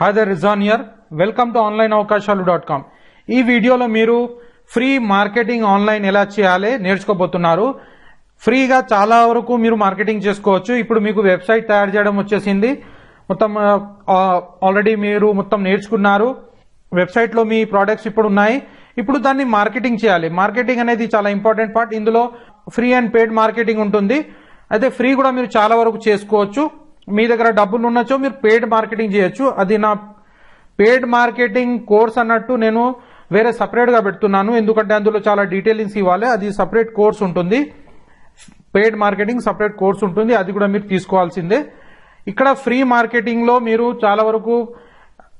Hi there Rizan here welcome to online అవకాశాలు dot com ఈ వీడియోలో మీరు ఫ్రీ మార్కెటింగ్ ఆన్లైన్ ఎలా చేయాలి నేర్చుకోబోతున్నారు. ఫ్రీగా చాలా వరకు మీరు మార్కెటింగ్ చేసుకోవచ్చు. ఇప్పుడు మీకు వెబ్సైట్ తయారు చేయడం వచ్చేసింది. మొత్తం ఆల్రెడీ మీరు మొత్తం నేర్చుకున్నారు. వెబ్సైట్లో మీ ప్రోడక్ట్స్ ఇప్పుడు ఉన్నాయి. ఇప్పుడు దాన్ని మార్కెటింగ్ చేయాలి. మార్కెటింగ్ అనేది చాలా ఇంపార్టెంట్ పార్ట్ ఇందులో ఫ్రీ అండ్ పెయిడ్ మార్కెటింగ్ ఉంటుంది. అయితే ఫ్రీ కూడా మీరు చాలా వరకు చేసుకోవచ్చు. మీ దగ్గర డబ్బులు ఉన్నచో మీరు పెయిడ్ మార్కెటింగ్ చేయొచ్చు. అది నా పెయిడ్ మార్కెటింగ్ కోర్స్ అన్నట్టు నేను వేరే సపరేట్గా పెడుతున్నాను. ఎందుకంటే అందులో చాలా డీటెయిలింగ్స్ ఇవ్వాలి. అది సపరేట్ కోర్స్ ఉంటుంది. పెయిడ్ మార్కెటింగ్ సపరేట్ కోర్స్ ఉంటుంది. అది కూడా మీరు తీసుకోవాల్సిందే. ఇక్కడ ఫ్రీ మార్కెటింగ్లో మీరు చాలా వరకు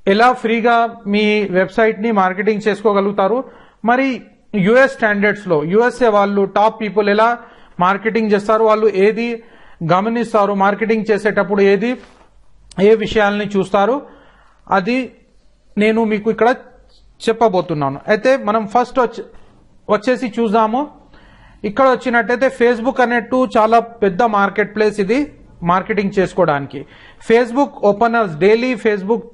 ఎలా ఫ్రీగా మీ వెబ్సైట్ని మార్కెటింగ్ చేసుకోగలుగుతారు? మరి యుఎస్ స్టాండర్డ్స్లో యుఎస్ఏ వాళ్ళు టాప్ పీపుల్ ఎలా మార్కెటింగ్ చేస్తారు? వాళ్ళు ఏది గమనిస్తారు మార్కెటింగ్ చేసేటప్పుడు ఏది ఏ విషయాల్ని చూస్తారు అది నేను మీకు ఇక్కడ చెప్పబోతున్నాను. అయితే మనం ఫస్ట్ వచ్చి వచ్చేసి చూద్దాము. ఇక్కడ వచ్చినట్టయితే ఫేస్బుక్ అనేట్టు చాలా పెద్ద మార్కెట్ ప్లేస్ ఇది మార్కెటింగ్ చేసుకోవడానికి. Facebook openers daily Facebook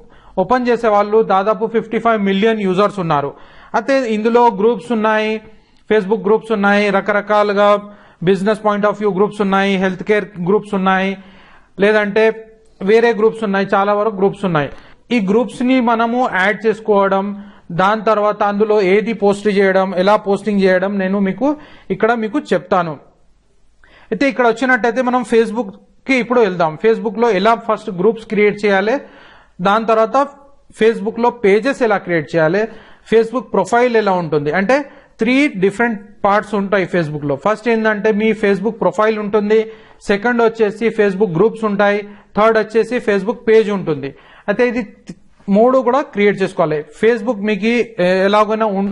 open చేసే వాళ్ళు దాదాపు ఫిఫ్టీ ఫైవ్ మిలియన్ యూజర్స్ ఉన్నారు. అయితే ఇందులో గ్రూప్స్ ఉన్నాయి ఫేస్బుక్ గ్రూప్స్ ఉన్నాయి రకరకాలుగా business point of view groups ఉన్నాయి హెల్త్ కేర్ గ్రూప్స్ ఉన్నాయి లేదంటే వేరే గ్రూప్స్ ఉన్నాయి చాలా వరకు గ్రూప్స్ ఉన్నాయి. ఈ గ్రూప్స్ని మనము యాడ్ చేసుకోవడం దాని తర్వాత అందులో ఏది పోస్ట్ చేయడం ఎలా పోస్టింగ్ చేయడం నేను మీకు ఇక్కడ మీకు చెప్తాను. అయితే ఇక్కడ వచ్చినట్టయితే మనం ఫేస్బుక్కి ఇప్పుడు వెళ్దాం. ఫేస్బుక్లో ఎలా ఫస్ట్ గ్రూప్స్ క్రియేట్ చేయాలి దాని తర్వాత ఫేస్బుక్లో పేజెస్ ఎలా క్రియేట్ చేయాలి ఫేస్బుక్ ప్రొఫైల్ ఎలా ఉంటుంది. అంటే త్రీ డిఫరెంట్ పార్ట్స్ ఉంటాయి ఫేస్బుక్లో ఫస్ట్ ఏంటంటే మీ ఫేస్బుక్ ప్రొఫైల్ ఉంటుంది. సెకండ్ వచ్చేసి ఫేస్బుక్ గ్రూప్స్ ఉంటాయి. థర్డ్ వచ్చేసి ఫేస్బుక్ పేజ్ ఉంటుంది. అయితే ఇది మూడు కూడా క్రియేట్ చేసుకోవాలి. ఫేస్బుక్ మీకు ఎలాగైనా ఉం-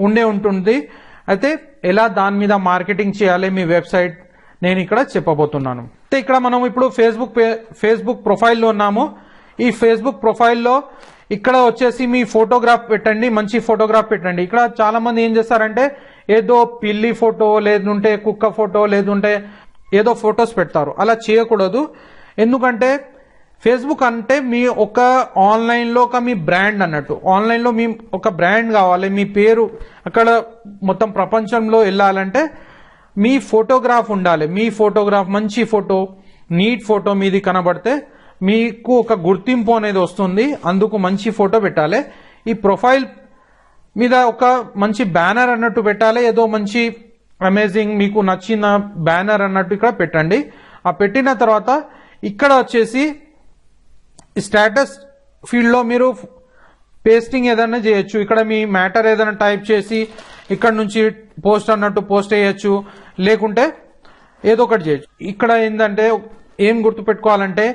ఉండే ఉంటుంది. అయితే ఎలా దాని మీద మార్కెటింగ్ చేయాలి మీ వెబ్సైట్ నేను ఇక్కడ చెప్పబోతున్నాను. అయితే ఇక్కడ మనం ఇప్పుడు ఫేస్బుక్ పే- ఫేస్బుక్ ప్రొఫైల్లో ఉన్నాము. ఈ ఫేస్బుక్ ప్రొఫైల్లో ఇక్కడ వచ్చేసి మీ ఫోటోగ్రాఫ్ పెట్టండి మంచి ఫోటోగ్రాఫ్ పెట్టండి. ఇక్కడ చాలా మంది ఏం చేస్తారంటే ఏదో పిల్లి ఫోటో లేదంటే కుక్క ఫోటో లేదుంటే ఏదో ఫొటోస్ పెడతారు. అలా చేయకూడదు. ఎందుకంటే ఫేస్బుక్ అంటే మీ ఒక ఆన్లైన్లో ఒక మీ బ్రాండ్ అన్నట్టు. ఆన్లైన్లో మీ ఒక బ్రాండ్ కావాలి మీ పేరు అక్కడ మొత్తం ప్రపంచంలో వెళ్ళాలంటే మీ ఫోటోగ్రాఫ్ ఉండాలి. మీ ఫోటోగ్రాఫ్ మంచి ఫోటో నీట్ ఫోటో మీది కనబడితే మీకు ఒక గుర్తింపు అనేది వస్తుంది. అందుకు మంచి ఫోటో పెట్టాలి. ఈ ప్రొఫైల్ మీద ఒక మంచి బ్యానర్ అన్నట్టు పెట్టాలి. ఏదో మంచి అమేజింగ్ మీకు నచ్చిన బ్యానర్ అన్నట్టు ఇక్కడ పెట్టండి. ఆ పెట్టిన తర్వాత ఇక్కడ వచ్చేసి స్టేటస్ ఫీల్డ్లో మీరు పేస్టింగ్ ఏదైనా చేయొచ్చు. ఇక్కడ మీ మ్యాటర్ ఏదైనా టైప్ చేసి ఇక్కడ నుంచి పోస్ట్ అన్నట్టు పోస్ట్ చేయొచ్చు. లేకుంటే ఏదో ఒకటి చేయొచ్చు. ఇక్కడ ఏంటంటే ఏం గుర్తుపెట్టుకోవాలంటే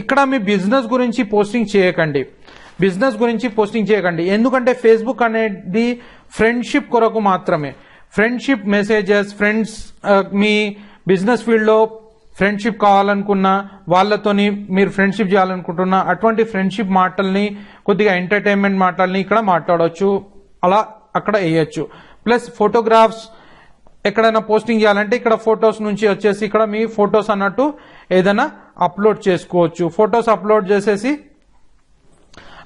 ఇక్కడ మీ బిజినెస్ గురించి పోస్టింగ్ చేయకండి. బిజినెస్ గురించి పోస్టింగ్ చేయకండి. ఎందుకంటే ఫేస్బుక్ అనేది ఫ్రెండ్షిప్ కొరకు మాత్రమే. ఫ్రెండ్షిప్ మెసేజెస్ ఫ్రెండ్స్ మీ బిజినెస్ ఫీల్డ్లో ఫ్రెండ్షిప్ కావాలనుకున్నా వాళ్ళతోని మీరు ఫ్రెండ్షిప్ చేయాలనుకుంటున్నా అటువంటి ఫ్రెండ్షిప్ మాటల్ని కొద్దిగా ఎంటర్టైన్మెంట్ మాటల్ని ఇక్కడ మాట్లాడవచ్చు అలా అక్కడ వేయచ్చు. ప్లస్ ఫోటోగ్రాఫ్స్ ఎక్కడైనా పోస్టింగ్ చేయాలంటే ఇక్కడ ఫొటోస్ నుంచి వచ్చేసి ఇక్కడ మీ ఫొటోస్ అన్నట్టు ఏదైనా అప్లోడ్ చేసుకోవచ్చు. ఫొటోస్ అప్లోడ్ చేసేసి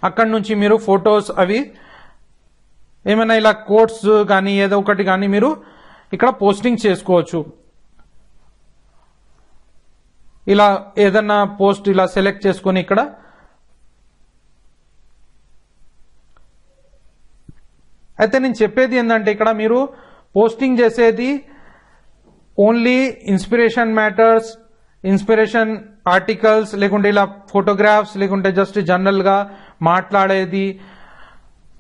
అక్కడ నుంచి మీరు ఫొటోస్ అవి ఏమైనా ఇలా కోట్స్ కానీ ఏదో ఒకటి కానీ మీరు ఇక్కడ పోస్టింగ్ చేసుకోవచ్చు. ఇలా ఏదన్నా పోస్ట్ ఇలా సెలెక్ట్ చేసుకొని ఇక్కడ అయితే నేను చెప్పేది ఏంటంటే ఇక్కడ మీరు పోస్టింగ్ చేసేది only inspiration matters inspiration articles లేకుంటే ఇలా ఫోటోగ్రాఫ్స్ లేకుంటే జస్ట్ జనరల్గా మాట్లాడేది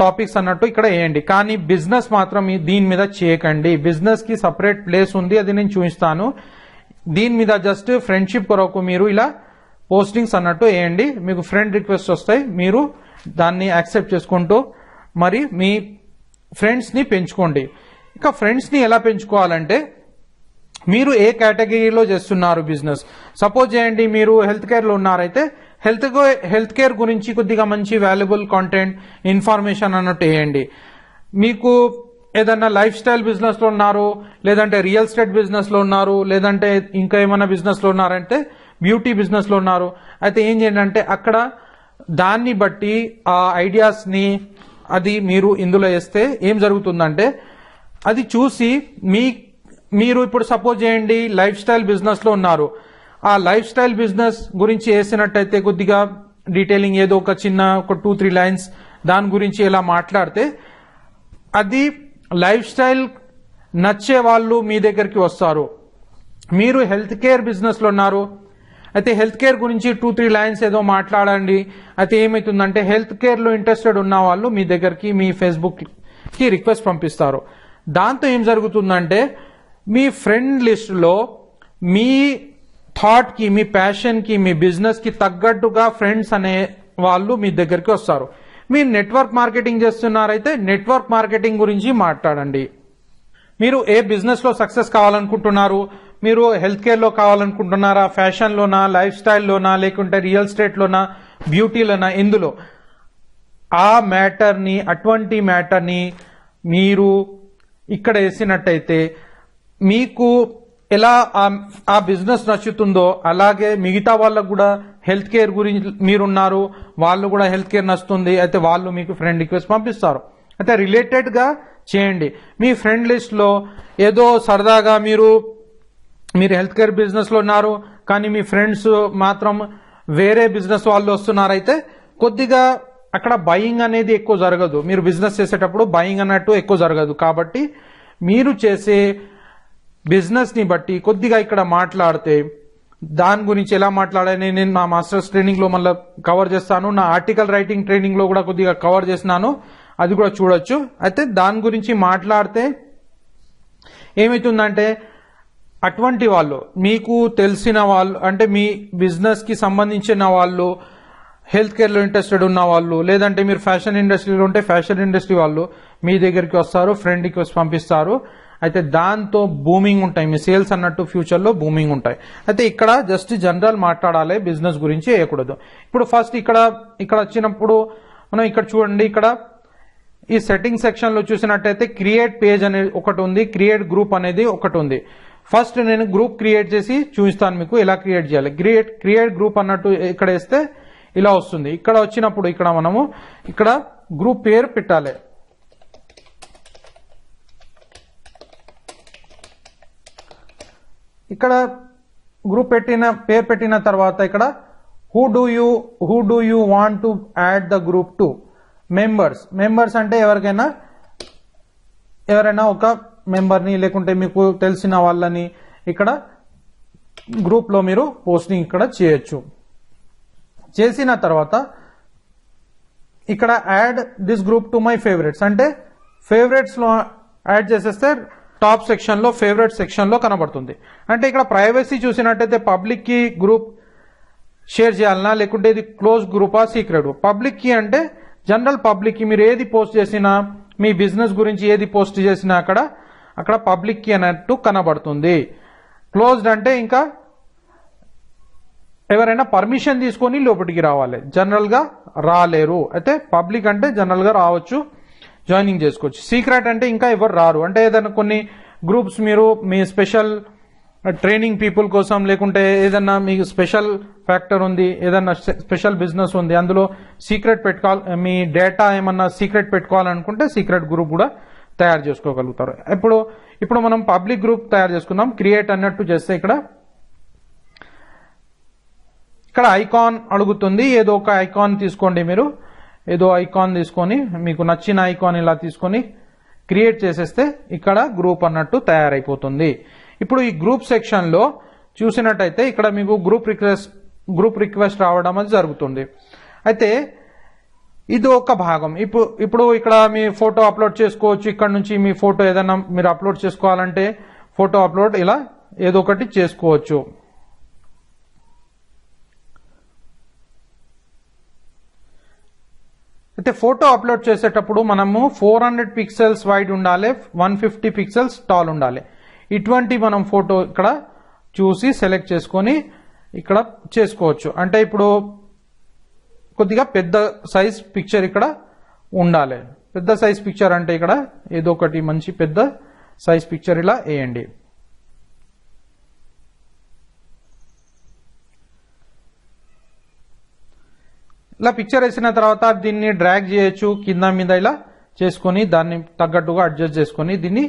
టాపిక్స్ అన్నట్టు ఇక్కడ వేయండి. కానీ బిజినెస్ మాత్రం దీని మీద చేయకండి. బిజినెస్కి సపరేట్ ప్లేస్ ఉంది అది నేను చూపిస్తాను. దీని మీద జస్ట్ ఫ్రెండ్షిప్ కొరకు మీరు ఇలా పోస్టింగ్స్ అన్నట్టు వేయండి. మీకు ఫ్రెండ్ రిక్వెస్ట్ వస్తాయి మీరు దాన్ని యాక్సెప్ట్ చేసుకుంటూ మరి మీ ఫ్రెండ్స్ని పెంచుకోండి. ఇక ఫ్రెండ్స్ని ఎలా పెంచుకోవాలంటే మీరు ఏ కేటగిరీలో చేస్తున్నారు బిజినెస్? సపోజ్ చేయండి మీరు హెల్త్ కేర్లో ఉన్నారైతే హెల్త్ హెల్త్ కేర్ గురించి కొద్దిగా మంచి వాల్యుబుల్ కాంటెంట్ ఇన్ఫర్మేషన్ అన్నట్టు వేయండి. మీకు ఏదన్నా లైఫ్ స్టైల్ బిజినెస్లో ఉన్నారు లేదంటే రియల్ ఎస్టేట్ బిజినెస్లో ఉన్నారు లేదంటే ఇంకా ఏమైనా బిజినెస్లో ఉన్నారంటే బ్యూటీ బిజినెస్లో ఉన్నారు అయితే ఏం చేయండి అంటే అక్కడ దాన్ని బట్టి ఆ ఐడియాస్ని అది మీరు ఇందులో వేస్తే ఏం జరుగుతుందంటే అది చూసి మీ మీరు ఇప్పుడు సపోజ్ చేయండి లైఫ్ స్టైల్ బిజినెస్లో ఉన్నారు. ఆ లైఫ్ స్టైల్ బిజినెస్ గురించి వేసినట్టయితే కొద్దిగా డీటెయిలింగ్ ఏదో ఒక చిన్న ఒక టూ త్రీ లైన్స్ దాని గురించి ఇలా మాట్లాడితే అది లైఫ్ స్టైల్ నచ్చే వాళ్ళు మీ దగ్గరికి వస్తారు. మీరు హెల్త్ కేర్ బిజినెస్లో ఉన్నారు. అయితే హెల్త్ కేర్ గురించి టూ త్రీ లైన్స్ ఏదో మాట్లాడండి. అయితే ఏమైతుందంటే హెల్త్ కేర్లో ఇంట్రెస్టెడ్ ఉన్న వాళ్ళు మీ దగ్గరికి మీ ఫేస్బుక్కి రిక్వెస్ట్ పంపిస్తారు. దాంతో ఏం జరుగుతుందంటే మీ ఫ్రెండ్ లిస్టులో మీ థాట్కి మీ ప్యాషన్కి మీ బిజినెస్కి తగ్గట్టుగా ఫ్రెండ్స్ అనే వాళ్ళు మీ దగ్గరికి వస్తారు. మీరు నెట్వర్క్ మార్కెటింగ్ చేస్తున్నారైతే నెట్వర్క్ మార్కెటింగ్ గురించి మాట్లాడండి. మీరు ఏ బిజినెస్లో సక్సెస్ కావాలనుకుంటున్నారు? మీరు హెల్త్ కేర్లో కావాలనుకుంటున్నారా? ఫ్యాషన్లోనా లైఫ్ స్టైల్లోనా లేకుంటే రియల్ ఎస్టేట్లోనా బ్యూటీలోనా ఇందులో. ఆ మ్యాటర్ని అటువంటి మ్యాటర్ని మీరు ఇక్కడ వేసినట్టయితే మీకు ఎలా ఆ- ఆ బిజినెస్ నచ్చుతుందో అలాగే మిగతా వాళ్ళకు కూడా హెల్త్ కేర్ గురించి మీరున్నారు వాళ్ళు కూడా హెల్త్ కేర్ నచ్చుతుంది అయితే వాళ్ళు మీకు ఫ్రెండ్ రిక్వెస్ట్ పంపిస్తారు. అయితే రిలేటెడ్గా చేయండి. మీ ఫ్రెండ్ లిస్ట్లో ఏదో సరదాగా మీరు మీరు హెల్త్ కేర్ బిజినెస్లో ఉన్నారు కానీ మీ ఫ్రెండ్స్ మాత్రం వేరే బిజినెస్ వాళ్ళు వస్తున్నారైతే కొద్దిగా అక్కడ బయింగ్ అనేది ఎక్కువ జరగదు. మీరు బిజినెస్ చేసేటప్పుడు బయింగ్ అన్నట్టు ఎక్కువ జరగదు. కాబట్టి మీరు చేసే బిజినెస్ని బట్టి కొద్దిగా ఇక్కడ మాట్లాడితే దాని గురించి ఎలా మాట్లాడాలని నేను నా మాస్టర్స్ ట్రైనింగ్లో మళ్ళీ కవర్ చేస్తాను. నా ఆర్టికల్ రైటింగ్ ట్రైనింగ్లో కూడా కొద్దిగా కవర్ చేసినాను అది కూడా చూడొచ్చు. అయితే దాని గురించి మాట్లాడితే ఏమవుతుందంటే అటువంటి వాళ్ళు మీకు తెలిసిన వాళ్ళు అంటే మీ బిజినెస్కి సంబంధించిన వాళ్ళు హెల్త్ కేర్లో ఇంట్రెస్టెడ్ ఉన్న వాళ్ళు లేదంటే మీరు ఫ్యాషన్ ఇండస్ట్రీలో ఉంటే ఫ్యాషన్ ఇండస్ట్రీ వాళ్ళు మీ దగ్గరికి వస్తారు ఫ్రెండ్కి వచ్చి పంపిస్తారు. అయితే దాంతో బూమింగ్ ఉంటాయి. మీ సేల్స్ అన్నట్టు ఫ్యూచర్లో బూమింగ్ ఉంటాయి. అయితే ఇక్కడ జస్ట్ జనరల్ మాట్లాడాలి బిజినెస్ గురించి వేయకూడదు. ఇప్పుడు ఫస్ట్ ఇక్కడ ఇక్కడ వచ్చినప్పుడు మనం ఇక్కడ చూడండి ఇక్కడ ఈ సెట్టింగ్ సెక్షన్లో చూసినట్టయితే క్రియేట్ పేజ్ అనేది ఒకటి ఉంది క్రియేట్ గ్రూప్ అనేది ఒకటి ఉంది. ఫస్ట్ నేను గ్రూప్ క్రియేట్ చేసి చూపిస్తాను మీకు ఎలా క్రియేట్ చేయాలి. క్రియేట్ క్రియేట్ గ్రూప్ అన్నట్టు ఇక్కడ వేస్తే ఇలా వస్తుంది. ఇక్కడ వచ్చినప్పుడు ఇక్కడ మనము ఇక్కడ గ్రూప్ పేరు పెట్టాలి. ఇక్కడ గ్రూప్ పెట్టిన పేరు పెట్టిన తర్వాత ఇక్కడ who do you who do you want to add the group to members members అంటే ఎవరికైనా ఎవరైనా ఒక మెంబర్ని లేకుంటే మీకు తెలిసిన వాళ్ళని ఇక్కడ గ్రూప్లో మీరు పోస్టింగ్ ఇక్కడ చేయొచ్చు. చేసిన తర్వాత ఇక్కడ add this group to my favourites అంటే ఫేవరెట్స్లో యాడ్ చేసేస్తే టాప్ సెక్షన్లో ఫేవరెట్ సెక్షన్లో కనబడుతుంది. అంటే ఇక్కడ ప్రైవసీ చూసినట్టయితే పబ్లిక్కి గ్రూప్ షేర్ చేయాలనా లేకుంటే ఇది క్లోజ్ గ్రూపా సీక్రెట్? పబ్లిక్కి అంటే జనరల్ పబ్లిక్కి మీరు ఏది పోస్ట్ చేసినా మీ బిజినెస్ గురించి ఏది పోస్ట్ చేసినా అక్కడ అక్కడ పబ్లిక్కి అన్నట్టు కనబడుతుంది. క్లోజ్డ్ అంటే ఇంకా ఎవరైనా పర్మిషన్ తీసుకొని లోపలికి రావాలి. జనరల్గా రాలేరు. అయితే పబ్లిక్ అంటే జనరల్గా రావచ్చు. జాయినింగ్ చేసుకోవచ్చు. సీక్రెట్ అంటే ఇంకా ఎవరు రారు. అంటే ఏదైనా కొన్ని గ్రూప్స్ మీరు మీ స్పెషల్ ట్రైనింగ్ పీపుల్ కోసం లేకుంటే ఏదన్నా మీకు స్పెషల్ ఫ్యాక్టర్ ఉంది ఏదన్నా స్పెషల్ బిజినెస్ ఉంది అందులో సీక్రెట్ పెట్టుకోవాలి మీ డేటా ఏమన్నా సీక్రెట్ పెట్టుకోవాలనుకుంటే సీక్రెట్ గ్రూప్ కూడా తయారు చేసుకోగలుగుతారు. ఇప్పుడు ఇప్పుడు మనం పబ్లిక్ గ్రూప్ తయారు చేసుకుందాం. క్రియేట్ అన్నట్టు చేస్తే ఇక్కడ ఇక్కడ ఐకాన్ అడుగుతుంది. ఏదో ఒక ఐకాన్ తీసుకోండి మీరు. ఏదో ఐకాన్ తీసుకొని మీకు నచ్చిన ఐకాన్ ఇలా తీసుకొని క్రియేట్ చేసేస్తే ఇక్కడ గ్రూప్ అన్నట్టు తయారైపోతుంది. ఇప్పుడు ఈ గ్రూప్ సెక్షన్లో చూసినట్టయితే ఇక్కడ మీకు గ్రూప్ రిక్వెస్ట్ గ్రూప్ రిక్వెస్ట్ రావడం అది జరుగుతుంది. అయితే ఇది ఒక భాగం. ఇప్పుడు ఇప్పుడు ఇక్కడ మీ ఫోటో అప్లోడ్ చేసుకోవచ్చు. ఇక్కడ నుంచి మీ ఫోటో ఏదైనా మీరు అప్లోడ్ చేసుకోవాలంటే ఫోటో అప్లోడ్ ఇలా ఏదో ఒకటి చేసుకోవచ్చు. అయితే ఫోటో అప్లోడ్ చేసేటప్పుడు మనము ఫోర్ హండ్రెడ్ పిక్సెల్స్ వైడ్ ఉండాలి వన్ ఫిఫ్టీ పిక్సెల్స్ టాల్ ఉండాలి. ఇటువంటి మనం ఫోటో ఇక్కడ చూసి సెలెక్ట్ చేసుకొని ఇక్కడ చేసుకోవచ్చు. అంటే ఇప్పుడు కొద్దిగా పెద్ద సైజ్ పిక్చర్ ఇక్కడ ఉండాలి. పెద్ద సైజ్ పిక్చర్ అంటే ఇక్కడ ఏదో ఒకటి మంచి పెద్ద సైజ్ పిక్చర్ ఇలా వేయండి. ఇలా పిక్చర్ వేసిన తర్వాత దీన్ని డ్రాగ్ చేయొచ్చు కింద మీద ఇలా చేసుకొని దాన్ని తగ్గట్టుగా అడ్జస్ట్ చేసుకొని దీన్ని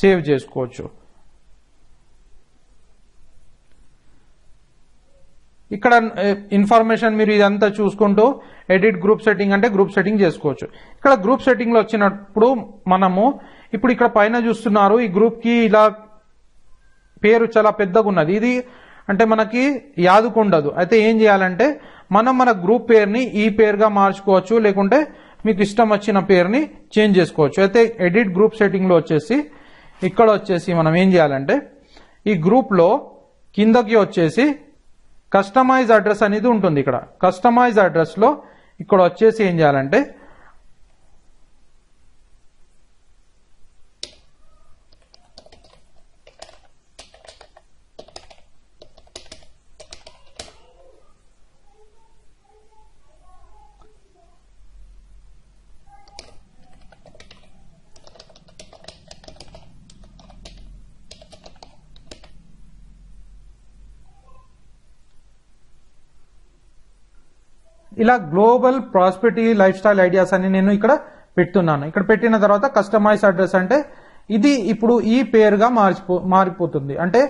సేవ్ చేసుకోవచ్చు. ఇక్కడ ఇన్ఫర్మేషన్ మీరు ఇదంతా చూసుకుంటూ ఎడిట్ గ్రూప్ సెట్టింగ్ అంటే గ్రూప్ సెట్టింగ్ చేసుకోవచ్చు. ఇక్కడ గ్రూప్ సెట్టింగ్లో వచ్చినప్పుడు మనము ఇప్పుడు ఇక్కడ పైన చూస్తున్నారు ఈ గ్రూప్కి ఇలా పేరు చాలా పెద్దగా ఉన్నది ఇది అంటే మనకి యాదుకుండదు అయితే ఏం చేయాలంటే మనం మన గ్రూప్ పేరుని ఈ పేరుగా మార్చుకోవచ్చు లేకుంటే మీకు ఇష్టం వచ్చిన పేరుని చేంజ్ చేసుకోవచ్చు. అయితే ఎడిట్ గ్రూప్ సెట్టింగ్లో వచ్చేసి ఇక్కడ వచ్చేసి మనం ఏం చేయాలంటే ఈ గ్రూప్లో కిందకి వచ్చేసి కస్టమైజ్ అడ్రస్ అనేది ఉంటుంది ఇక్కడ. కస్టమైజ్ అడ్రస్లో ఇక్కడ వచ్చేసి ఏం చేయాలంటే ఇలా global prosperity life style ideas అని నేను ఇక్కడ పెడుతున్నాను. ఇక్కడ పెట్టిన తర్వాత కస్టమైజ్ అడ్రస్ అంటే ఇది ఇప్పుడు ఈ పేరుగా మార్చిపో మారిపోతుంది. అంటే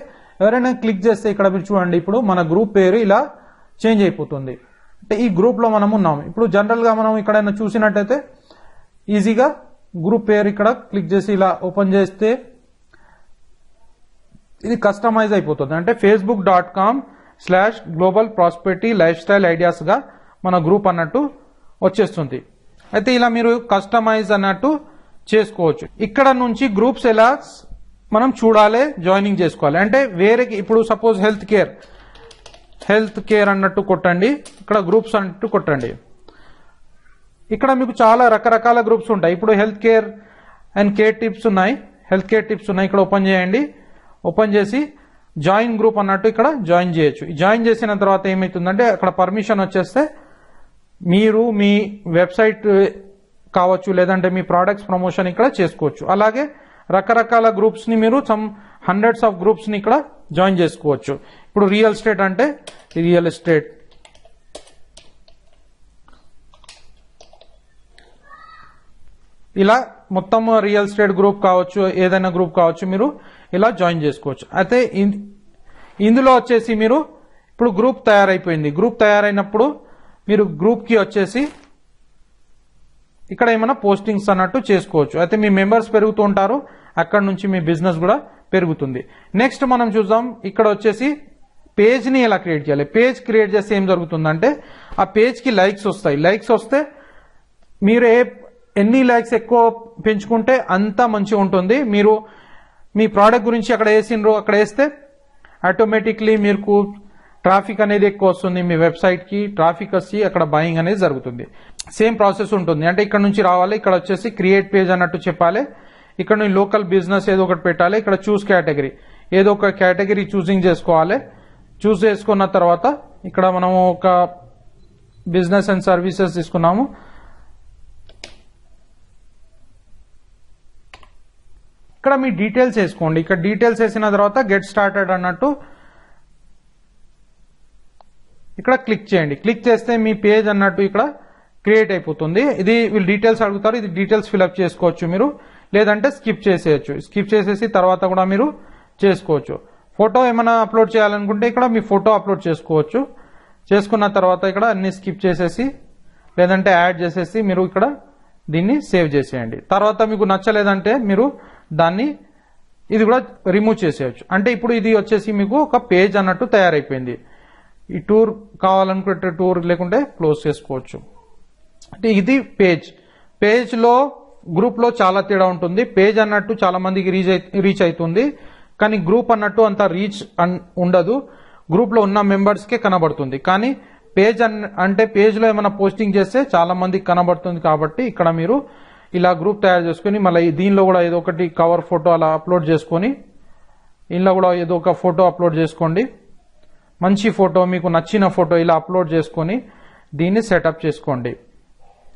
ఎవరైనా క్లిక్ చేస్తే ఇక్కడ మీరు చూడండి ఇప్పుడు మన గ్రూప్ పేరు ఇలా చేంజ్ అయిపోతుంది. అంటే ఈ గ్రూప్లో మనం ఉన్నాం. ఇప్పుడు జనరల్గా మనం ఇక్కడ చూసినట్టయితే ఈజీగా గ్రూప్ పేరు ఇక్కడ క్లిక్ చేసి ఇలా ఓపెన్ చేస్తే ఇది కస్టమైజ్ అయిపోతుంది. అంటే Facebook dot com slash global prosperity life style ఐడియాస్గా మన గ్రూప్ అన్నట్టు వచ్చేస్తుంది. అయితే ఇలా మీరు కస్టమైజ్ అన్నట్టు చేసుకోవచ్చు. ఇక్కడ నుంచి గ్రూప్స్ ఎలా మనం చూడాలి జాయినింగ్ చేసుకోవాలి. అంటే వేరే ఇప్పుడు suppose health care. Health care అన్నట్టు కొట్టండి. ఇక్కడ గ్రూప్స్ అన్నట్టు కొట్టండి. ఇక్కడ మీకు చాలా రకరకాల గ్రూప్స్ ఉంటాయి. ఇప్పుడు health care and care tips ఉన్నాయి. హెల్త్ కేర్ టిప్స్ ఉన్నాయి. ఇక్కడ ఓపెన్ చేయండి. ఓపెన్ చేసి జాయిన్ గ్రూప్ అన్నట్టు ఇక్కడ జాయిన్ చేయొచ్చు. జాయిన్ చేసిన తర్వాత ఏమవుతుందంటే అక్కడ పర్మిషన్ వచ్చేస్తే మీరు మీ వెబ్సైట్ కావచ్చు లేదంటే మీ ప్రోడక్ట్స్ ప్రమోషన్ ఇక్కడ చేసుకోవచ్చు. అలాగే రకరకాల గ్రూప్స్ని మీరు సమ్ హండ్రెడ్స్ ఆఫ్ గ్రూప్స్ని ఇక్కడ జాయిన్ చేసుకోవచ్చు. ఇప్పుడు రియల్ ఎస్టేట్ అంటే రియల్ ఎస్టేట్ ఇలా మొత్తం రియల్ ఎస్టేట్ గ్రూప్ కావచ్చు ఏదైనా గ్రూప్ కావచ్చు మీరు ఇలా జాయిన్ చేసుకోవచ్చు. అయితే ఇన్- ఇందులో వచ్చేసి మీరు ఇప్పుడు గ్రూప్ తయారైపోయింది. గ్రూప్ తయారైనప్పుడు మీరు గ్రూప్కి వచ్చేసి ఇక్కడ ఏమైనా పోస్టింగ్స్ అన్నట్టు చేసుకోవచ్చు. అయితే మీ మెంబర్స్ పెరుగుతూ ఉంటారు. అక్కడ నుంచి మీ బిజినెస్ కూడా పెరుగుతుంది. నెక్స్ట్ మనం చూద్దాం. ఇక్కడ వచ్చేసి పేజ్ని ఎలా క్రియేట్ చేయాలి? పేజ్ క్రియేట్ చేస్తే ఏం జరుగుతుందంటే ఆ పేజ్కి లైక్స్ వస్తాయి. లైక్స్ వస్తే మీరు ఏ ఎన్ని లైక్స్ ఎక్కువ పెంచుకుంటే అంత మంచిగా ఉంటుంది. మీరు మీ ప్రోడక్ట్ గురించి అక్కడ వేసిండ్రు అక్కడ వేస్తే ఆటోమేటిక్లీ మీకు ట్రాఫిక్ అనేది ఎక్కువ వస్తుంది మీ వెబ్సైట్కి ట్రాఫిక్ వచ్చి అక్కడ బయింగ్ అనేది జరుగుతుంది. సేమ్ ప్రాసెస్ ఉంటుంది. అంటే ఇక్కడ నుంచి రావాలి ఇక్కడ వచ్చేసి క్రియేట్ పేజ్ అన్నట్టు చెప్పాలి. ఇక్కడ నుంచి లోకల్ బిజినెస్ ఏదో ఒకటి పెట్టాలి ఇక్కడ చూస్ కేటగిరీ ఏదో ఒక కేటగిరీ చూసింగ్ చేసుకోవాలి. చూస్ చేసుకున్న తర్వాత ఇక్కడ మనము ఒక బిజినెస్ అండ్ సర్వీసెస్ తీసుకున్నాము. ఇక్కడ మీ డీటెయిల్స్ వేసుకోండి. ఇక్కడ డీటెయిల్స్ వేసిన తర్వాత గెట్ స్టార్టెడ్ అన్నట్టు ఇక్కడ క్లిక్ చేయండి. క్లిక్ చేస్తే మీ పేజ్ అన్నట్టు ఇక్కడ క్రియేట్ అయిపోతుంది. ఇది వీళ్ళు డీటెయిల్స్ అడుగుతారు. ఇది డీటెయిల్స్ ఫిల్అప్ చేసుకోవచ్చు మీరు. లేదంటే స్కిప్ చేసేయచ్చు. స్కిప్ చేసేసి తర్వాత కూడా మీరు చేసుకోవచ్చు. ఫోటో ఏమైనా అప్లోడ్ చేయాలనుకుంటే ఇక్కడ మీ ఫోటో అప్లోడ్ చేసుకోవచ్చు. చేసుకున్న తర్వాత ఇక్కడ అన్ని స్కిప్ చేసేసి లేదంటే యాడ్ చేసేసి మీరు ఇక్కడ దీన్ని సేవ్ చేసేయండి. తర్వాత మీకు నచ్చలేదంటే మీరు దాన్ని ఇది కూడా రిమూవ్ చేసేయచ్చు. అంటే ఇప్పుడు ఇది వచ్చేసి మీకు ఒక పేజ్ అన్నట్టు తయారైపోయింది. ఈ టూర్ కావాలనుకుంటే టూర్ లేకుంటే క్లోజ్ చేసుకోవచ్చు. అంటే ఇది పేజ్. పేజ్లో గ్రూప్లో చాలా తేడా ఉంటుంది. పేజ్ అన్నట్టు చాలా మందికి రీచ్ రీచ్ అవుతుంది. కానీ గ్రూప్ అన్నట్టు అంత రీచ్ అన్- ఉండదు. గ్రూప్లో ఉన్న మెంబర్స్కే కనబడుతుంది. కానీ పేజ్ అన్- అంటే పేజ్లో ఏమైనా పోస్టింగ్ చేస్తే చాలా మందికి కనబడుతుంది కాబట్టి ఇక్కడ మీరు ఇలా గ్రూప్ తయారు చేసుకుని మళ్ళీ దీనిలో కూడా ఏదో ఒకటి కవర్ ఫోటో అలా అప్లోడ్ చేసుకొని ఇంట్లో కూడా ఏదో ఒక ఫోటో అప్లోడ్ చేసుకోండి. మంచి ఫోటో మీకు నచ్చిన ఫోటో ఇలా అప్లోడ్ చేసుకొని దీన్ని సెటప్ చేసుకోండి.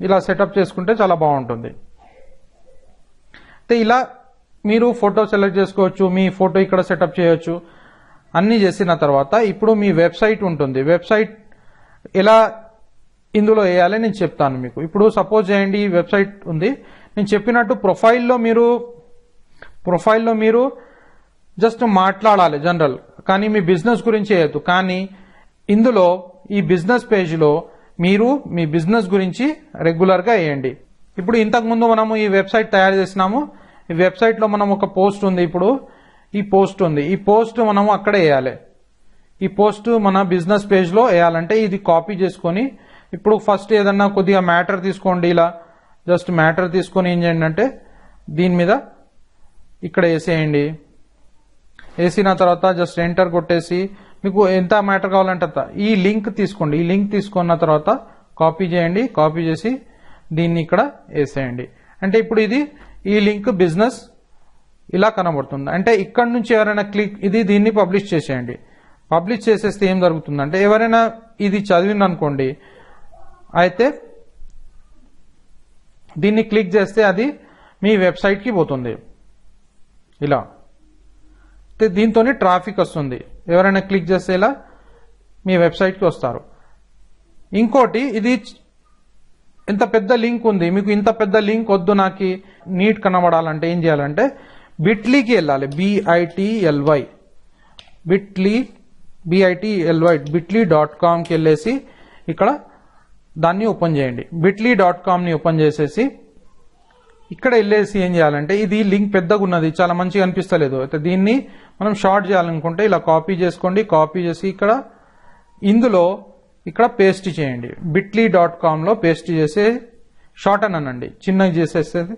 ఇలా సెటప్ చేసుకుంటే చాలా బాగుంటుంది. అయితే ఇలా మీరు ఫోటో సెలెక్ట్ చేసుకోవచ్చు మీ ఫోటో ఇక్కడ సెటప్ చేయొచ్చు అన్నీ చేసిన తర్వాత ఇప్పుడు మీ వెబ్సైట్ ఉంటుంది. వెబ్సైట్ ఎలా ఇందులో వేయాలి నేను చెప్తాను మీకు. ఇప్పుడు సపోజ్ చేయండి వెబ్సైట్ ఉంది. నేను చెప్పినట్టు ప్రొఫైల్లో మీరు ప్రొఫైల్లో మీరు జస్ట్ మాట్లాడాలి జనరల్. కానీ మీ బిజినెస్ గురించి వేయద్దు కానీ ఇందులో ఈ బిజినెస్ పేజ్లో మీరు మీ బిజినెస్ గురించి రెగ్యులర్గా వేయండి. ఇప్పుడు ఇంతకుముందు మనము ఈ వెబ్సైట్ తయారు చేసినాము. ఈ వెబ్సైట్లో మనం ఒక పోస్ట్ ఉంది ఇప్పుడు. ఈ పోస్ట్ ఉంది. ఈ పోస్ట్ మనము అక్కడే వేయాలి. ఈ పోస్ట్ మన బిజినెస్ పేజ్లో వేయాలంటే ఇది కాపీ చేసుకొని ఇప్పుడు ఫస్ట్ ఏదన్నా కొద్దిగా మ్యాటర్ తీసుకోండి. ఇలా జస్ట్ మ్యాటర్ తీసుకొని ఏం చేయండి అంటే దీని మీద ఇక్కడ వేసేయండి. వేసిన తర్వాత జస్ట్ ఎంటర్ కొట్టేసి మీకు ఎంత మ్యాటర్ కావాలంటే ఈ లింక్ తీసుకోండి. ఈ లింక్ తీసుకున్న తర్వాత కాపీ చేయండి. కాపీ చేసి దీన్ని ఇక్కడ వేసేయండి. అంటే ఇప్పుడు ఇది ఈ లింక్ బిజినెస్ ఇలా కనబడుతుంది. అంటే ఇక్కడ నుంచి ఎవరైనా క్లిక్ ఇది దీన్ని పబ్లిష్ చేసేయండి. పబ్లిష్ చేసేస్తే ఏం జరుగుతుందంటే ఎవరైనా ఇది చదివింది అనుకోండి అయితే దీన్ని క్లిక్ చేస్తే అది మీ వెబ్సైట్కి పోతుంది. ఇలా. దీంతోనే ట్రాఫిక్ వస్తుంది. ఎవరైనా క్లిక్ చేస్తే ఇలా మీ వెబ్సైట్కి వస్తారు. ఇంకోటి ఇది ఇంత పెద్ద లింక్ ఉంది. మీకు ఇంత పెద్ద లింక్ వద్దు నాకు నీట్ కనబడాలంటే ఏం చేయాలంటే బిట్లీకి వెళ్ళాలి. B I T L Y Bitly B I T L Y Bitly dot కామ్కి వెళ్ళేసి ఇక్కడ దాన్ని ఓపెన్ చేయండి. బిట్లీ డాట్ కామ్ని ఓపెన్ చేసేసి ఇక్కడ వెళ్ళేసి ఏం చేయాలంటే ఇది లింక్ పెద్దగా ఉన్నది చాలా మంచిగా అనిపిస్తలేదు. అయితే దీన్ని మనం షార్ట్ చేయాలనుకుంటే ఇలా కాపీ చేసుకోండి కాపీ చేసి ఇక్కడ ఇందులో ఇక్కడ పేస్ట్ చేయండి. బిట్లీ డాట్ కామ్లో పేస్ట్ చేసి షార్టన్ అనండి. చిన్నగా చేసేసేది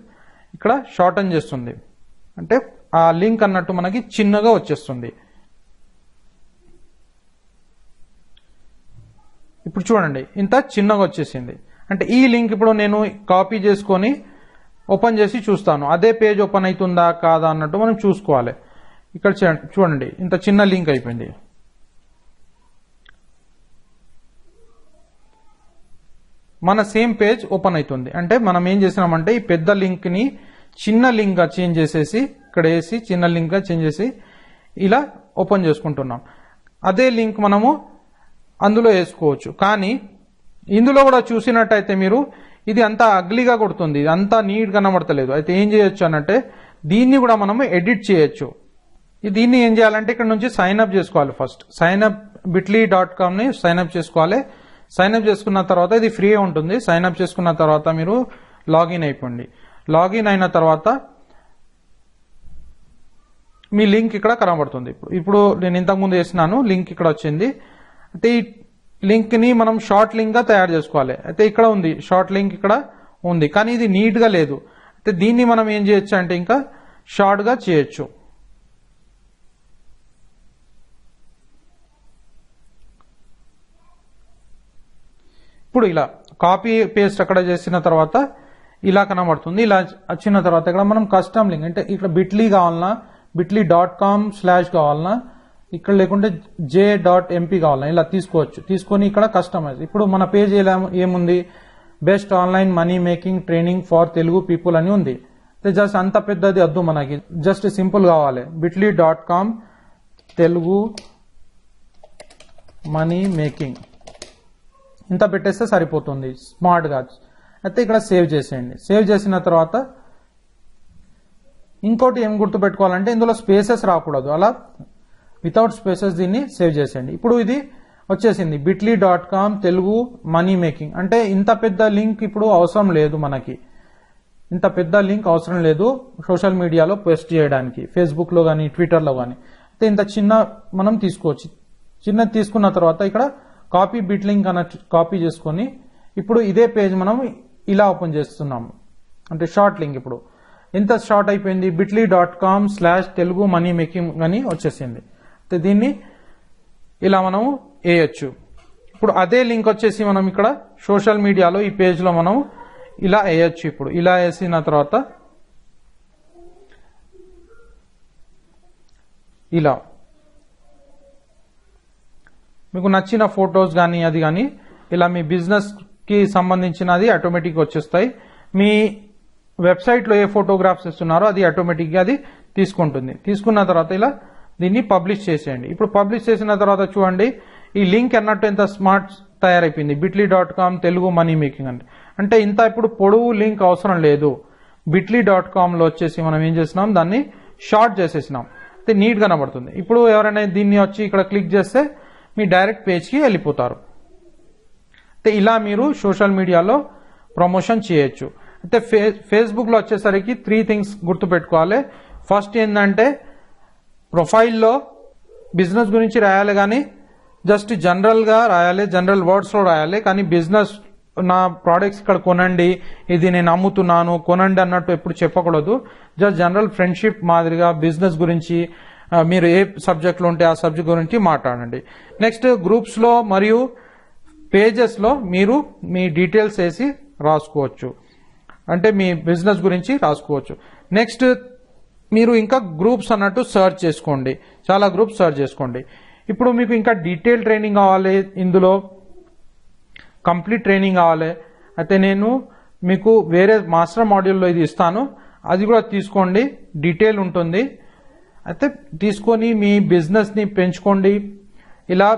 ఇక్కడ షార్టన్ చేస్తుంది. అంటే ఆ లింక్ అన్నట్టు మనకి చిన్నగా వచ్చేస్తుంది. ఇప్పుడు చూడండి ఇంత చిన్నగా వచ్చేసింది. అంటే ఈ లింక్ ఇప్పుడు నేను కాపీ చేసుకొని ఓపెన్ చేసి చూస్తాను. అదే పేజ్ ఓపెన్ అవుతుందా కాదా అన్నట్టు మనం చూసుకోవాలి. ఇక్కడ చూడండి ఇంత చిన్న లింక్ అయిపోయింది. మన సేమ్ పేజ్ ఓపెన్ అవుతుంది. అంటే మనం ఏం చేసినామంటే ఈ పెద్ద లింక్ని చిన్న లింక్గా చేంజ్ చేసేసి ఇక్కడ వేసి చిన్న లింక్గా చేంజ్ చేసి ఇలా ఓపెన్ చేసుకుంటున్నాం. అదే లింక్ మనము అందులో వేసుకోవచ్చు. కానీ ఇందులో కూడా చూసినట్టయితే మీరు ఇది అంతా అగ్లీగా కొడుతుంది. ఇది అంతా నీట్ కనబడతలేదు. అయితే ఏం చేయొచ్చు అనంటే దీన్ని కూడా మనము ఎడిట్ చేయొచ్చు. దీన్ని ఏం చేయాలంటే ఇక్కడ నుంచి సైన్ అప్ చేసుకోవాలి first sign up Bitly dot కామ్ని sign up చేసుకోవాలి. సైన్ అప్ చేసుకున్న తర్వాత ఇది ఫ్రీ ఉంటుంది. సైన్ అప్ చేసుకున్న తర్వాత మీరు లాగిన్ అయిపోండి. లాగిన్ అయిన తర్వాత మీ లింక్ ఇక్కడ కనబడుతుంది. ఇప్పుడు ఇప్పుడు నేను ఇంతకుముందు వేసినాను లింక్ ఇక్కడ వచ్చింది. అయితే ఈ లింక్ని మనం షార్ట్ లింక్గా తయారు చేసుకోవాలి. అయితే ఇక్కడ ఉంది. షార్ట్ లింక్ ఇక్కడ ఉంది. కానీ ఇది నీట్గా లేదు. అయితే దీన్ని మనం ఏం చేయొచ్చు అంటే ఇంకా షార్ట్గా చేయొచ్చు. ఇప్పుడు ఇలా కాపీ పేస్ట్ అక్కడ చేసిన తర్వాత ఇలా కనబడుతుంది. ఇలా వచ్చిన తర్వాత ఇక్కడ మనం కస్టమ్ లింక్ అంటే ఇక్కడ బిట్లీ కావాలన్నా బిట్లీ డాట్ కామ్ స్లాష్ కావాలన్నా ఇక్కడ లేకుంటే జే డాట్ ఎంపీ కావాలన్నా ఇలా తీసుకోవచ్చు. తీసుకొని ఇక్కడ కస్టమైజ్ ఇప్పుడు మన పేజ్ ఎలా ఏముంది? Best online money making training for Telugu people అని ఉంది. జస్ట్ అంత పెద్దది వద్దు మనకి. జస్ట్ సింపుల్ కావాలి. Bitly dot com Telugu money making ఇంత పెట్టేస్తే సరిపోతుంది. స్మార్ట్గా అయితే ఇక్కడ సేవ్ చేసేయండి. సేవ్ చేసిన తర్వాత ఇంకోటి ఏం గుర్తుపెట్టుకోవాలంటే ఇందులో స్పేసెస్ రాకూడదు. అలా వితౌట్ స్పేసెస్ దీన్ని సేవ్ చేసేయండి. ఇప్పుడు ఇది వచ్చేసింది. Bitly dot com Telugu money making అంటే ఇంత పెద్ద లింక్ ఇప్పుడు అవసరం లేదు మనకి. ఇంత పెద్ద లింక్ అవసరం లేదు సోషల్ మీడియాలో పోస్ట్ చేయడానికి. ఫేస్బుక్లో కానీ ట్విట్టర్లో కానీ అయితే ఇంత చిన్న మనం తీసుకోవచ్చు. చిన్నది తీసుకున్న తర్వాత ఇక్కడ కాపీ బిట్ లింక్ అన్న కాపీ చేసుకొని ఇప్పుడు ఇదే పేజ్ మనం ఇలా ఓపెన్ చేస్తున్నాము అంటే షార్ట్ లింక్ ఇప్పుడు. ఎంత షార్ట్ అయిపోయింది. Bitly dot com slash Telugu money making అని వచ్చేసింది. అయితే దీన్ని ఇలా మనం వేయచ్చు. ఇప్పుడు అదే లింక్ వచ్చేసి మనం ఇక్కడ సోషల్ మీడియాలో ఈ పేజ్లో మనం ఇలా వేయచ్చు ఇప్పుడు. ఇలా వేసిన తర్వాత ఇలా. మీకు నచ్చిన ఫొటోస్ కానీ అది కానీ ఇలా మీ బిజినెస్కి సంబంధించినది ఆటోమేటిక్గా వచ్చేస్తాయి. మీ వెబ్సైట్లో ఏ ఫోటోగ్రాఫ్స్ ఇస్తున్నారో అది ఆటోమేటిక్గా అది తీసుకుంటుంది. తీసుకున్న తర్వాత ఇలా దీన్ని పబ్లిష్ చేసేయండి. ఇప్పుడు పబ్లిష్ చేసిన తర్వాత చూడండి ఈ లింక్ అన్నట్టు ఎంత స్మార్ట్ తయారైపోయింది. Bitly dot com Telugu money making అంటే అంటే ఇంత ఇప్పుడు పొడవు లింక్ అవసరం లేదు. బిట్లీ డాట్ కామ్లో వచ్చేసి మనం ఏం చేసినాం? దాన్ని షార్ట్ చేసేసినాం. అయితే నీట్ కనబడుతుంది. ఇప్పుడు ఎవరైనా దీన్ని వచ్చి ఇక్కడ క్లిక్ చేస్తే మీ డైరెక్ట్ పేజ్కి వెళ్ళిపోతారు. అయితే ఇలా మీరు సోషల్ మీడియాలో ప్రమోషన్ చేయొచ్చు. అయితే ఫే ఫేస్బుక్లో వచ్చేసరికి త్రీ థింగ్స్ గుర్తుపెట్టుకోవాలి. ఫస్ట్ ఏంటంటే ప్రొఫైల్లో బిజినెస్ గురించి రాయాలి కానీ జస్ట్ జనరల్గా రాయాలి జనరల్ వర్డ్స్లో రాయాలి కానీ బిజినెస్ నా ప్రోడక్ట్స్ ఇక్కడ కొనండి ఇది నేను అమ్ముతున్నాను కొనండి అన్నట్టు ఎప్పుడు చెప్పకూడదు. జస్ట్ జనరల్ ఫ్రెండ్షిప్ మాదిరిగా బిజినెస్ గురించి మీరు ఏ సబ్జెక్ట్లో ఉంటే ఆ సబ్జెక్ట్ గురించి మాట్లాడండి. నెక్స్ట్ గ్రూప్స్లో మరియు పేజెస్లో మీరు మీ డీటెయిల్స్ వేసి రాసుకోవచ్చు. అంటే మీ బిజినెస్ గురించి రాసుకోవచ్చు. నెక్స్ట్ మీరు ఇంకా గ్రూప్స్ అన్నట్టు సర్చ్ చేసుకోండి. చాలా గ్రూప్స్ సర్చ్ చేసుకోండి. ఇప్పుడు మీకు ఇంకా డీటెయిల్ ట్రైనింగ్ కావాలి. ఇందులో కంప్లీట్ ట్రైనింగ్ కావాలి. అయితే నేను మీకు వేరే మాస్టర్ మాడ్యూల్లో ఇది ఇస్తాను. అది కూడా తీసుకోండి. డీటెయిల్ ఉంటుంది. అయితే తీసుకొని మీ బిజినెస్ని పెంచుకోండి. ఇలా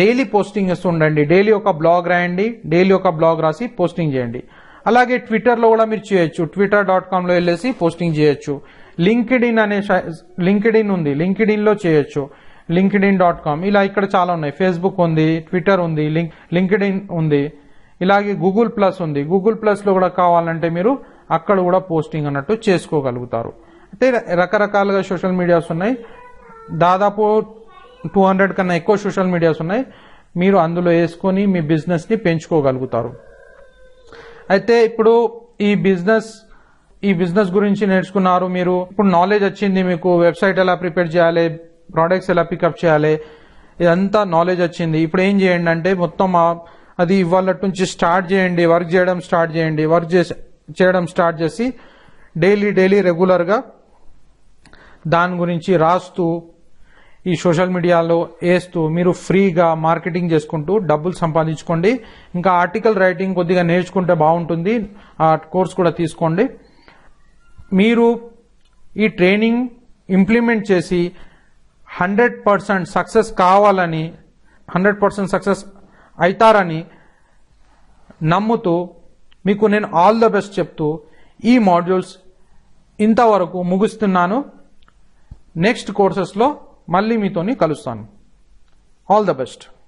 డైలీ పోస్టింగ్ ఇస్తూ ఉండండి. డైలీ ఒక బ్లాగ్ రాయండి. డైలీ ఒక బ్లాగ్ రాసి పోస్టింగ్ చేయండి. అలాగే ట్విట్టర్లో కూడా మీరు చేయొచ్చు. ట్విట్టర్ డాట్ కామ్లో వెళ్ళేసి పోస్టింగ్ చేయొచ్చు. లింక్డ్ ఇన్ అనే లింక్డ్ ఇన్ ఉంది. లింక్డ్ ఇన్లో చేయొచ్చు. LinkedIn dot com. ఇలా ఇక్కడ చాలా ఉన్నాయి. ఫేస్బుక్ ఉంది ట్విట్టర్ ఉంది లింక్ లింక్డ్ ఇన్ ఉంది. ఇలాగే గూగుల్ ప్లస్ ఉంది. గూగుల్ ప్లస్లో కూడా కావాలంటే మీరు అక్కడ కూడా పోస్టింగ్ అన్నట్టు చేసుకోగలుగుతారు. అంటే రకరకాలుగా సోషల్ మీడియాస్ ఉన్నాయి. దాదాపు టూ హండ్రెడ్ కన్నా ఎక్కువ సోషల్ మీడియాస్ ఉన్నాయి. మీరు అందులో వేసుకొని మీ బిజినెస్ని పెంచుకోగలుగుతారు. అయితే ఇప్పుడు ఈ బిజినెస్ ఈ బిజినెస్ గురించి నేర్చుకున్నారు మీరు. ఇప్పుడు నాలెడ్జ్ వచ్చింది మీకు. వెబ్సైట్ ఎలా ప్రిపేర్ చేయాలి ప్రోడక్ట్స్ ఎలా పికప్ చేయాలి ఇదంతా నాలెడ్జ్ వచ్చింది. ఇప్పుడు ఏం చేయండి అంటే మొత్తం అది ఇవాళ నుంచి స్టార్ట్ చేయండి వర్క్ చేయడం స్టార్ట్ చేయండి వర్క్ చేసి చేయడం స్టార్ట్ చేసి డైలీ డైలీ రెగ్యులర్గా దాని గురించి రాస్తూ ఈ సోషల్ మీడియాలో వేస్తూ మీరు ఫ్రీగా మార్కెటింగ్ చేసుకుంటూ డబ్బులు సంపాదించుకోండి. ఇంకా ఆర్టికల్ రైటింగ్ కొద్దిగా నేర్చుకుంటే బాగుంటుంది. ఆ కోర్స్ కూడా తీసుకోండి. మీరు ఈ ట్రైనింగ్ ఇంప్లిమెంట్ చేసి హండ్రెడ్ పర్సెంట్ సక్సెస్ కావాలని హండ్రెడ్ పర్సెంట్ సక్సెస్ అవుతారని నమ్ముతూ మీకు నేను ఆల్ ద బెస్ట్ చెప్తూ ఈ మాడ్యూల్స్ ఇంతవరకు ముగుస్తున్నాను. నెక్స్ట్ కోర్సెస్లో మళ్ళీ మీతోని కలుస్తాను. All the best